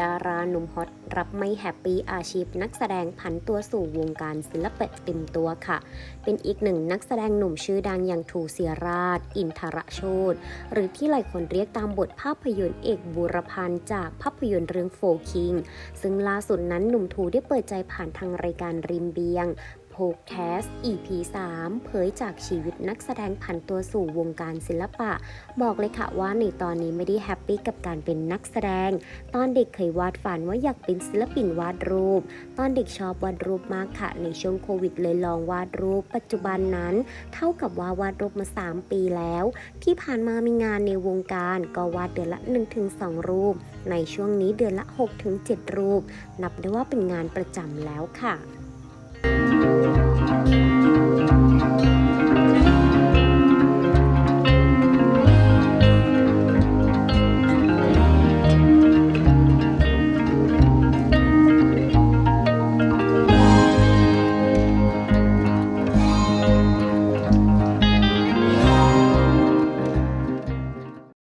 ดาราหนุ่มฮอตรับไม่แฮปปี้อาชีพนักแสดงผันตัวสู่วงการศิลปะเต็มตัวค่ะ เป็นอีกหนึ่งนักแสดงหนุ่มชื่อดังอย่างทูเสียราช อินทรโชตหรือที่หลายคนเรียกตามบทภาพยนตร์เอกบูรพันธ์จากภาพยนตร์เรื่องโฟคิงซึ่งล่าสุดนั้นหนุ่มทูได้เปิดใจผ่านทางรายการริมเบียง โพแคส EP 3 เผยจากชีวิตนักแสดงผันตัวสู่วงการศิลปะ บอกเลยค่ะว่าในตอนนี้ไม่ได้แฮปปี้กับการเป็นนักแสดง ตอนเด็กเคยวาดฝันว่าอยากเป็นศิลปินวาดรูป ตอนเด็กชอบวาดรูปมากค่ะ ในช่วงโควิดเลยลองวาดรูป ปัจจุบันนั้น เท่ากับว่าวาดรูปมา 3 ปีแล้ว ที่ผ่านมามีงานในวงการก็วาดเดือนละ 1-2 รูป ในช่วงนี้เดือนละ 6-7 รูป นับได้ว่าเป็นงานประจำแล้วค่ะ